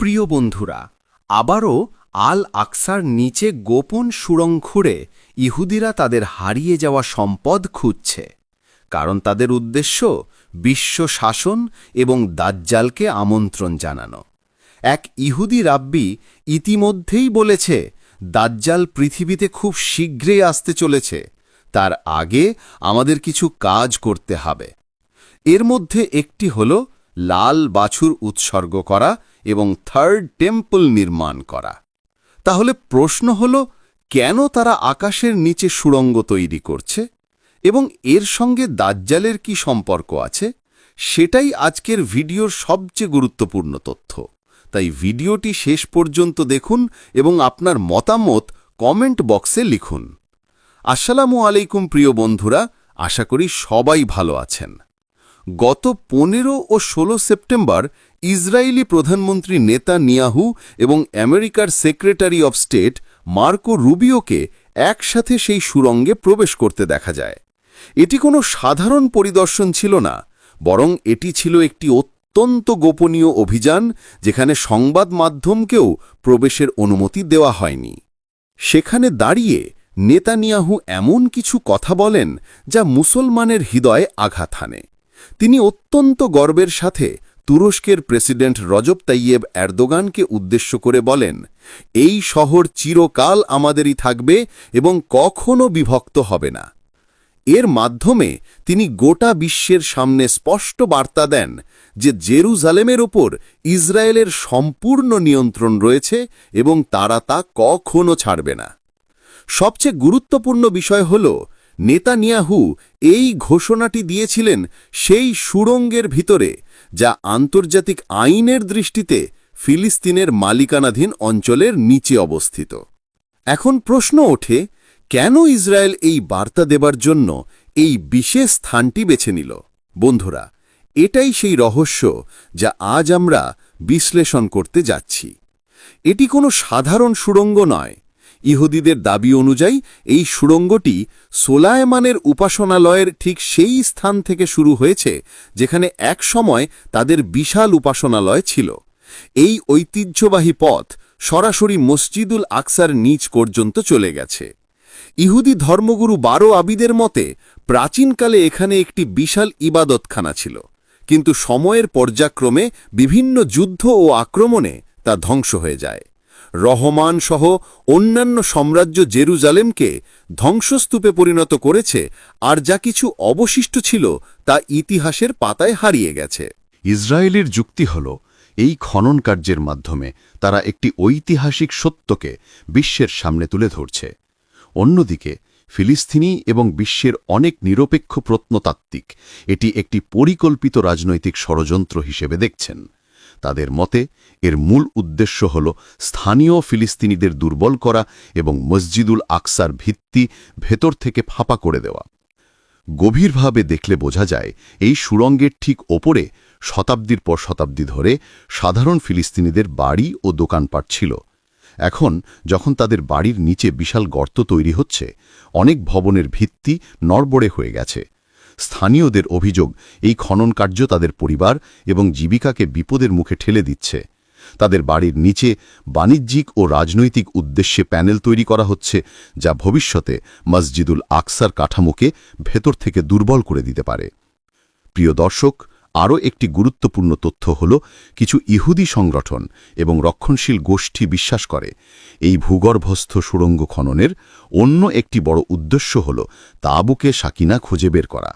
প্রিয় বন্ধুরা, আবারও আল আকসার নিচে গোপন সুড়ং খুঁড়ে ইহুদিরা তাদের হারিয়ে যাওয়া সম্পদ খুঁজছে, কারণ তাদের উদ্দেশ্য বিশ্ব শাসন এবং দাজ্জালকে আমন্ত্রণ জানানো। এক ইহুদি রাব্বি ইতিমধ্যেই বলেছে, দাজ্জাল পৃথিবীতে খুব শীঘ্রই আসতে চলেছে, তার আগে আমাদের কিছু কাজ করতে হবে। এর মধ্যে একটি হল লাল বাছুর উৎসর্গ করা এবং থার্ড টেম্পল নির্মাণ করা। তাহলে প্রশ্ন হল, কেন তারা আকাশের নিচে সুড়ঙ্গ তৈরি করছে? এবং এর সঙ্গে দাজ্জালের কি সম্পর্ক আছে? সেটাই আজকের ভিডিওর সবচেয়ে গুরুত্বপূর্ণ তথ্য। তাই ভিডিওটি শেষ পর্যন্ত দেখুন এবং আপনার মতামত কমেন্ট বক্সে লিখুন। আসসালামু আলাইকুম প্রিয় বন্ধুরা, আশা করি সবাই ভালো আছেন। গত পনেরো ও ১৬ সেপ্টেম্বর ইসরায়েলি প্রধানমন্ত্রী নেতা নিয়াহু এবং আমেরিকার সেক্রেটারি অব স্টেট মার্কো রুবিওকে একসাথে সেই সুরঙ্গে প্রবেশ করতে দেখা যায়। এটি কোনো সাধারণ পরিদর্শন ছিল না, বরং এটি ছিল একটি অত্যন্ত গোপনীয় অভিযান যেখানে সংবাদ মাধ্যমকেও প্রবেশের অনুমতি দেওয়া হয়নি। সেখানে দাঁড়িয়ে নেতানিয়াহু এমন কিছু কথা বলেন যা মুসলমানের হৃদয়ে আঘাত হানে। তিনি অত্যন্ত গর্বের সাথে তুরস্কের প্রেসিডেন্ট রজব তাইয়েব এরদোগানকে উদ্দেশ্য করে বলেন, এই শহর চিরকাল আমাদেরই থাকবে এবং কখনো বিভক্ত হবে না। এর মাধ্যমে তিনি গোটা বিশ্বের সামনে স্পষ্ট বার্তা দেন যে জেরুজালেমের ওপর ইসরায়েলের সম্পূর্ণ নিয়ন্ত্রণ রয়েছে এবং তারা তা কখনো ছাড়বে না। সবচেয়ে গুরুত্বপূর্ণ বিষয় হল নেতানিয়াহু এই ঘোষণাটি দিয়েছিলেন সেই সুড়ঙ্গের ভিতরে, যা আন্তর্জাতিক আইনের দৃষ্টিতে ফিলিস্তিনের মালিকানাধীন অঞ্চলের নিচে অবস্থিত। এখন প্রশ্ন ওঠে, কেন ইসরায়েল এই বার্তা দেবার জন্য এই বিশেষ স্থানটি বেছে নিল? বন্ধুরা, এটাই সেই রহস্য যা আজ আমরা বিশ্লেষণ করতে যাচ্ছি। এটি কোনো সাধারণ সুড়ঙ্গ নয় ইহুদিদের দাবি অনুযায়ী, এই সুড়ঙ্গটি সোলায়মানের উপাসনালয়ের ঠিক সেই স্থান থেকে শুরু হয়েছে, যেখানে এক সময় তাদের বিশাল উপাসনালয় ছিল। এই ঐতিহ্যবাহী পথ সরাসরি মসজিদুল আকসার নিচ পর্যন্ত চলে গেছে। ইহুদি ধর্মগুরু বারো আবিদের মতে, প্রাচীনকালে এখানে একটি বিশাল ইবাদতখানা ছিল, কিন্তু সময়ের পর্যাক্রমে বিভিন্ন যুদ্ধ ও আক্রমণে তা ধ্বংস হয়ে যায়। রহমান সহ অন্যান্য সাম্রাজ্য জেরুজালেমকে ধ্বংসস্তূপে পরিণত করেছে আর যা কিছু অবশিষ্ট ছিল তা ইতিহাসের পাতায় হারিয়ে গেছে। ইসরায়েলের যুক্তি হল, এই খনন কার্যের মাধ্যমে তারা একটি ঐতিহাসিক সত্যকে বিশ্বের সামনে তুলে ধরছে। অন্যদিকে, ফিলিস্তিনি এবং বিশ্বের অনেক নিরপেক্ষ প্রত্নতাত্ত্বিক এটি একটি পরিকল্পিত রাজনৈতিক ষড়যন্ত্র হিসেবে দেখছেন। তাদের মতে, এর মূল উদ্দেশ্য হল স্থানীয় ফিলিস্তিনিদের দুর্বল করা এবং মসজিদুল আকসার ভিত্তি ভেতর থেকে ফাঁপা করে দেওয়া। গভীরভাবে দেখলে বোঝা যায়, এই সুড়ঙ্গের ঠিক ওপরে, শতাব্দীর পর শতাব্দী ধরে, সাধারণ ফিলিস্তিনিদের বাড়ি ও দোকানপাট ছিল। এখন, যখন তাদের বাড়ির নিচে বিশাল গর্ত তৈরি হচ্ছে, অনেক ভবনের ভিত্তি নড়বড়ে হয়ে গেছে। স্থানীয়দের অভিযোগ, এই খনন কার্য তাদের পরিবার এবং জীবিকাকে বিপদের মুখে ঠেলে দিচ্ছে। তাদের বাড়ির নিচে বাণিজ্যিক ও রাজনৈতিক উদ্দেশ্যে প্যানেল তৈরি করা হচ্ছে, যা ভবিষ্যতে মসজিদুল আকসার কাঠামোকে ভেতর থেকে দুর্বল করে দিতে পারে। প্রিয় দর্শক, আরও একটি গুরুত্বপূর্ণ তথ্য হল, কিছু ইহুদি সংগঠন এবং রক্ষণশীল গোষ্ঠী বিশ্বাস করে, এই ভূগর্ভস্থ সুড়ঙ্গ খননের অন্য একটি বড় উদ্দেশ্য হল তাবুকে সাকিনা খুঁজে বের করা।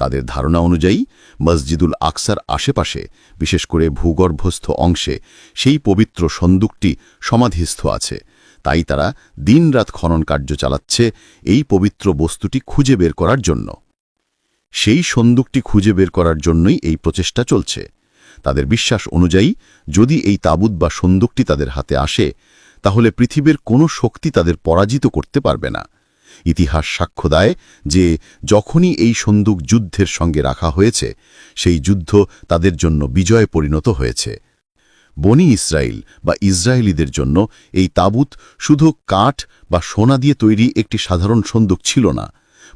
তাদের ধারণা অনুযায়ী মসজিদুল আকসার আশেপাশে, বিশেষ করে ভূগর্ভস্থ অংশে, সেই পবিত্র সন্দুকটি সমাধিস্থ আছে। তাই তারা দিনরাত খনন কার্য চালাচ্ছে এই পবিত্র বস্তুটি খুঁজে বের করার জন্য। সেই সন্দুকটি খুঁজে বের করার জন্যই এই প্রচেষ্টা চলছে। তাদের বিশ্বাস অনুযায়ী, যদি এই তাবুত বা সন্দুকটি তাদের হাতে আসে, তাহলে পৃথিবীর কোনো শক্তি তাদের পরাজিত করতে পারবে না। ইতিহাস সাক্ষ্য দেয় যে যখনই এই সন্দুক যুদ্ধের সঙ্গে রাখা হয়েছে, সেই যুদ্ধ তাদের জন্য বিজয়ে পরিণত হয়েছে। বনি ইসরায়েল বা ইসরায়েলিদের জন্য এই তাবুত শুধু কাঠ বা সোনা দিয়ে তৈরি একটি সাধারণ সন্দুক ছিল না,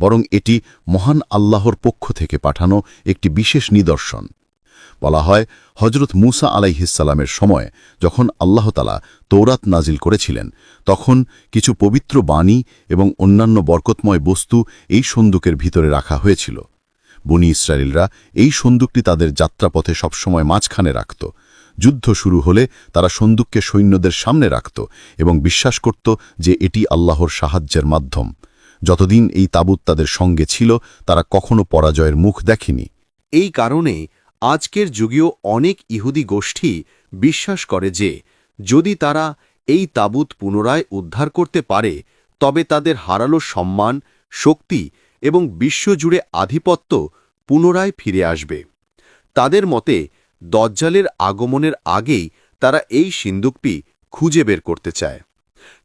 বরং এটি মহান আল্লাহর পক্ষ থেকে পাঠানো একটি বিশেষ নিদর্শন। বলা হয় হজরত মুসা আলাইহিসাল্লামের সময় যখন আল্লাহ আল্লাহতালা তৌরাত নাজিল করেছিলেন, তখন কিছু পবিত্র বাণী এবং অন্যান্য বরকতময় বস্তু এই সন্দুকের ভিতরে রাখা হয়েছিল। বনি ইসরায়েলরা এই সন্দুকটি তাদের যাত্রাপথে সবসময় মাঝখানে রাখত। যুদ্ধ শুরু হলে তারা সন্দুককে সৈন্যদের সামনে রাখত এবং বিশ্বাস করত যে এটি আল্লাহর সাহায্যের মাধ্যম। যতদিন এই তাবুত তাদের সঙ্গে ছিল, তারা কখনো পরাজয়ের মুখ দেখেনি। এই কারণে আজকের যুগীয় অনেক ইহুদি গোষ্ঠী বিশ্বাস করে যে, যদি তারা এই তাবুত পুনরায় উদ্ধার করতে পারে, তবে তাদের হারালো সম্মান, শক্তি এবং বিশ্বজুড়ে আধিপত্য পুনরায় ফিরে আসবে। তাদের মতে, দজ্জালের আগমনের আগেই তারা এই সিন্দুকটি খুঁজে বের করতে চায়।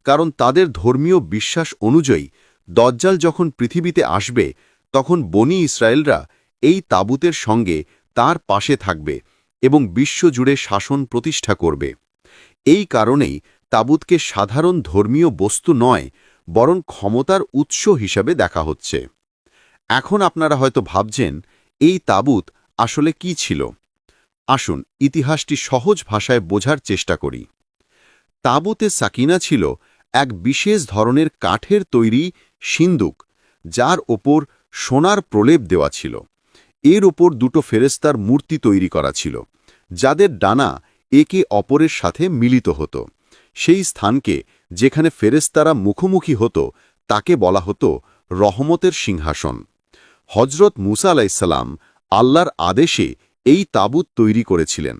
কারণ তাদের ধর্মীয় বিশ্বাস অনুযায়ী, দজ্জাল যখন পৃথিবীতে আসবে, তখন বনি ইসরায়েলরা এই তাবুতের সঙ্গে তার পাশে থাকবে এবং বিশ্বজুড়ে শাসন প্রতিষ্ঠা করবে। এই কারণেই তাবুতকে সাধারণ ধর্মীয় বস্তু নয়, বরং ক্ষমতার উৎস হিসাবে দেখা হচ্ছে। এখন আপনারা হয়তো ভাবছেন, এই তাবুত আসলে কি ছিল? আসুন ইতিহাসটি সহজ ভাষায় বোঝার চেষ্টা করি। তাবুতে সাকিনা ছিল এক বিশেষ ধরনের কাঠের তৈরি সিন্দুক, যার ওপর সোনার প্রলেপ দেওয়া ছিল। এর ওপর দুটো ফেরেস্তার মূর্তি তৈরি করা ছিল, যাদের ডানা একে অপরের সাথে মিলিত হতো। সেই স্থানকে যেখানে ফেরেস্তারা মুখোমুখি হতো, তাকে বলা হতো রহমতের সিংহাসন। হজরত মুসা আলাইসাল্লাম আল্লাহর আদেশে এই তাবুত তৈরি করেছিলেন।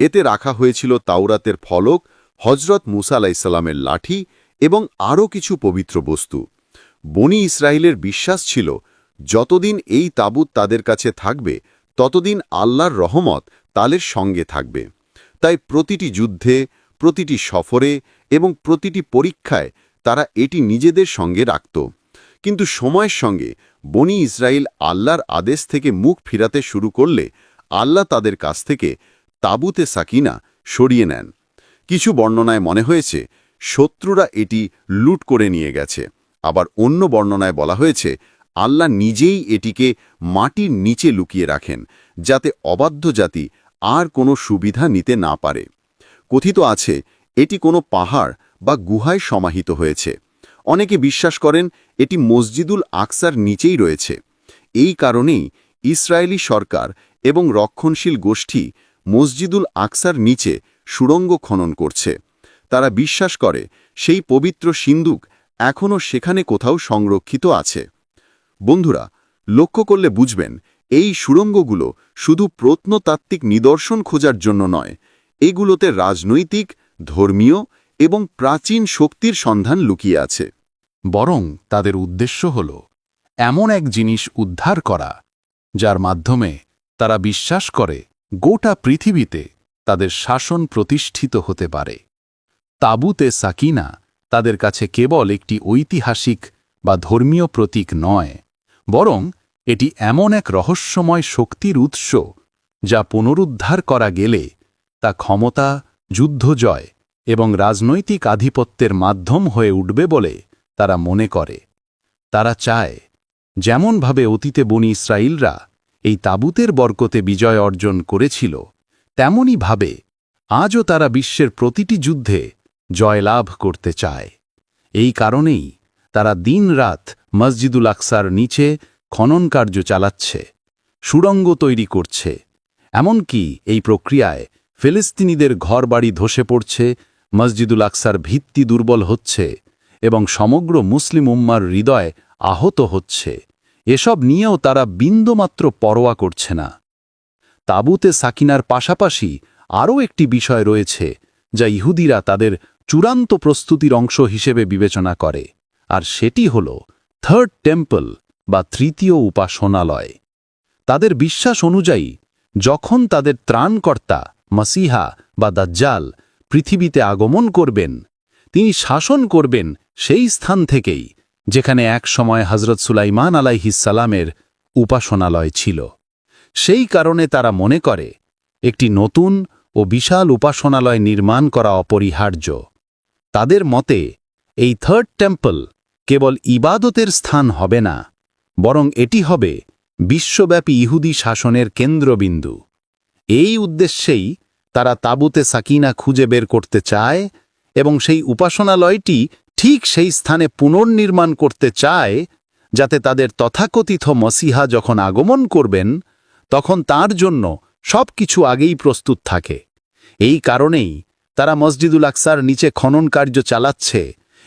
এতে রাখা হয়েছিল তাওরাতের ফলক হজরত মুসা আলাইসাল্লামের লাঠি এবং আরও কিছু পবিত্র বস্তু। বনি ইসরায়েলের বিশ্বাস ছিল যতদিন এই তাবুত তাদের কাছে থাকবে, ততদিন আল্লাহর রহমত তালের সঙ্গে থাকবে। তাই প্রতিটি যুদ্ধে, প্রতিটি সফরে এবং প্রতিটি পরীক্ষায় তারা এটি নিজেদের সঙ্গে রাখত। কিন্তু সময়ের সঙ্গে বনি ইসরায়েল আল্লাহর আদেশ থেকে মুখ ফিরাতে শুরু করলে আল্লাহ তাদের কাছ থেকে তাবুতে সাকিনা সরিয়ে নেন। কিছু বর্ণনায় মনে হয়েছে, শত্রুরা এটি লুট করে নিয়ে গেছে। আবার অন্য বর্ণনায় বলা হয়েছে আল্লাহ নিজেই এটিকে মাটির নিচে লুকিয়ে রাখেন, যাতে অবাধ্য জাতি আর কোনো সুবিধা নিতে না পারে। কথিত আছে, এটি কোনো পাহাড় বা গুহায় সমাহিত হয়েছে। অনেকে বিশ্বাস করেন এটি মসজিদুল আকসার নিচেই রয়েছে। এই কারণেই ইসরায়েলি সরকার এবং রক্ষণশীল গোষ্ঠী মসজিদুল আকসার নিচে সুড়ঙ্গ খনন করছে। তারা বিশ্বাস করে, সেই পবিত্র সিন্দুক এখনও সেখানে কোথাও সংরক্ষিত আছে। বন্ধুরা, লক্ষ্য করলে বুঝবেন, এই সুড়ঙ্গগুলো শুধু প্রত্নতাত্ত্বিক নিদর্শন খোঁজার জন্য নয়, এগুলোতে রাজনৈতিক, ধর্মীয় এবং প্রাচীন শক্তির সন্ধান লুকিয়ে আছে। বরং তাদের উদ্দেশ্য হল এমন এক জিনিস উদ্ধার করা, যার মাধ্যমে তারা বিশ্বাস করে গোটা পৃথিবীতে তাদের শাসন প্রতিষ্ঠিত হতে পারে। তাবুতে সাকিনা তাদের কাছে কেবল একটি ঐতিহাসিক বা ধর্মীয় প্রতীক নয় বরং এটি এমন এক রহস্যময় শক্তির উৎস যা পুনরুদ্ধার করা গেলে তা ক্ষমতা, যুদ্ধজয় এবং রাজনৈতিক আধিপত্যের মাধ্যম হয়ে উঠবে বলে তারা মনে করে। তারা চায়, যেমনভাবে অতীতে বনি ইসরায়েলরা এই তাবুতের বরকতে বিজয় অর্জন করেছিল তেমনই ভাবে আজও তারা বিশ্বের প্রতিটি যুদ্ধে জয়লাভ করতে চায়। এই কারণেই তারা দিনরাত মসজিদুল আকসার নিচে খনন কার্য চালাচ্ছে, সুড়ঙ্গ তৈরি করছে। এমনকি এই প্রক্রিয়ায় ফিলিস্তিনিদের ঘরবাড়ি ধসে পড়ছে, মসজিদুল আকসার ভিত্তি দুর্বল হচ্ছে এবং সমগ্র মুসলিম উম্মার হৃদয় আহত হচ্ছে। এসব নিয়েও তারা বিন্দুমাত্র পরোয়া করছে না। তাবুতে সাকিনার পাশাপাশি আরও একটি বিষয় রয়েছে, যা ইহুদিরা তাদের চূড়ান্ত প্রস্তুতির অংশ হিসেবে বিবেচনা করে, আর সেটি হল থার্ড টেম্পল বা তৃতীয় উপাসনালয়। তাদের বিশ্বাস অনুযায়ী, যখন তাদের ত্রাণকর্তা মাসিহা বা দাজ্জাল পৃথিবীতে আগমন করবেন, তিনি শাসন করবেন সেই স্থান থেকেই, যেখানে এক সময় হজরত সুলাইমান আলাইহিসালামের উপাসনালয় ছিল। সেই কারণে তারা মনে করে, একটি নতুন ও বিশাল উপাসনালয় নির্মাণ করা অপরিহার্য। তাদের মতে, এই থার্ড টেম্পল কেবল ইবাদতের স্থান হবে না, বরং এটি হবে বিশ্বব্যাপী ইহুদি শাসনের কেন্দ্রবিন্দু। এই উদ্দেশ্যেই তারা তাবুতে সাকিনা খুঁজে বের করতে চায় এবং সেই উপাসনালয়টি ঠিক সেই স্থানে পুনর্নির্মাণ করতে চায়, যাতে তাদের তথাকথিত মসিহা যখন আগমন করবেন, তখন তার জন্য সব কিছু আগেই প্রস্তুত থাকে। এই কারণেই তারা মসজিদুল আকসার নিচে খনন কার্য চালাচ্ছে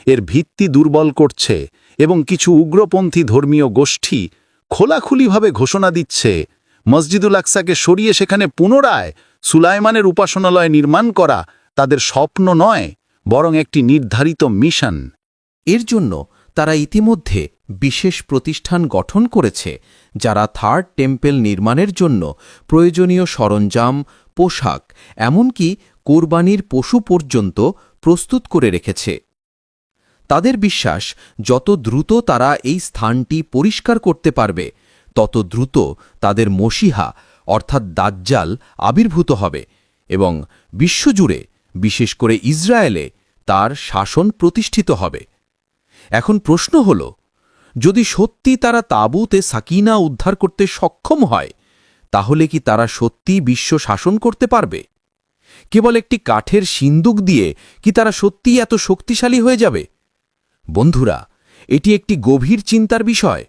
এর ভিত্তি দুর্বল করছে এবং কিছু উগ্রপন্থী ধর্মীয় গোষ্ঠী খোলাখুলিভাবে ঘোষণা দিচ্ছে। মসজিদুল আকসাকে সরিয়ে সেখানে পুনরায় সুলাইমানের উপাসনালয় নির্মাণ করা তাদের স্বপ্ন নয়, বরং একটি নির্ধারিত মিশন। এর জন্য তারা ইতিমধ্যে বিশেষ প্রতিষ্ঠান গঠন করেছে, যারা থার্ড টেম্পেল নির্মাণের জন্য প্রয়োজনীয় সরঞ্জাম, পোশাক, এমনকি কোরবানির পশু পর্যন্ত প্রস্তুত করে রেখেছে। তাদের বিশ্বাস, যত দ্রুত তারা এই স্থানটি পরিষ্কার করতে পারবে, তত দ্রুত তাদের মসিহা, অর্থাৎ দাজ্জাল, আবির্ভূত হবে এবং বিশ্বজুড়ে, বিশেষ করে ইসরায়েলে, তার শাসন প্রতিষ্ঠিত হবে। এখন প্রশ্ন হল, যদি সত্যি তারা তাঁবুতে সাকিনা উদ্ধার করতে সক্ষম হয়, তাহলে কি তারা সত্যি বিশ্ব শাসন করতে পারবে? কেবল একটি কাঠের সিন্দুক দিয়ে কি তারা সত্যিই এত শক্তিশালী হয়ে যাবে? বন্ধুরা, এটি একটি গভীর চিন্তার বিষয়।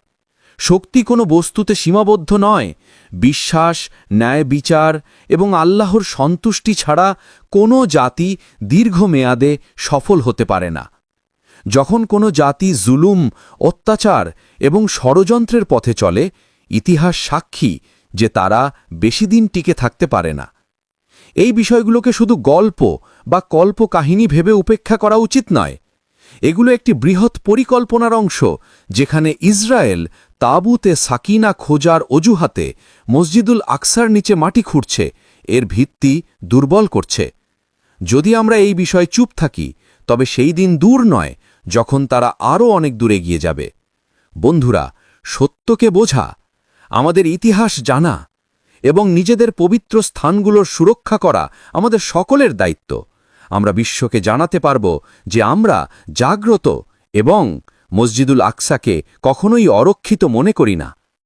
শক্তি কোনো বস্তুতে সীমাবদ্ধ নয়। বিশ্বাস, ন্যায় বিচার এবং আল্লাহর সন্তুষ্টি ছাড়া কোনো জাতি দীর্ঘমেয়াদে সফল হতে পারে না। যখন কোনো জাতি জুলুম, অত্যাচার এবং ষড়যন্ত্রের পথে চলে, ইতিহাস সাক্ষী যে তারা বেশি দিন টিকে থাকতে পারে না। এই বিষয়গুলোকে শুধু গল্প বা কল্প কাহিনী ভেবে উপেক্ষা করা উচিত নয়। এগুলো একটি বৃহৎ পরিকল্পনার অংশ, যেখানে ইসরায়েল তাবুতে সাকিনা খোঁজার অজুহাতে মসজিদুল আকসার নিচে মাটি খুঁড়ছে, এর ভিত্তি দুর্বল করছে। যদি আমরা এই বিষয়ে চুপ থাকি, তবে সেই দিন দূর নয় যখন তারা আরও অনেক দূরে গিয়ে যাবে। বন্ধুরা, সত্যকে বোঝা, আমাদের ইতিহাস জানা এবং নিজেদের পবিত্র স্থানগুলোর সুরক্ষা করা আমাদের সকলের দায়িত্ব। আমরা বিশ্বকে জানাতে পারব যে আমরা জাগ্রত এবং মসজিদুল আকসাকে কখনোই অরক্ষিত মনে করি না।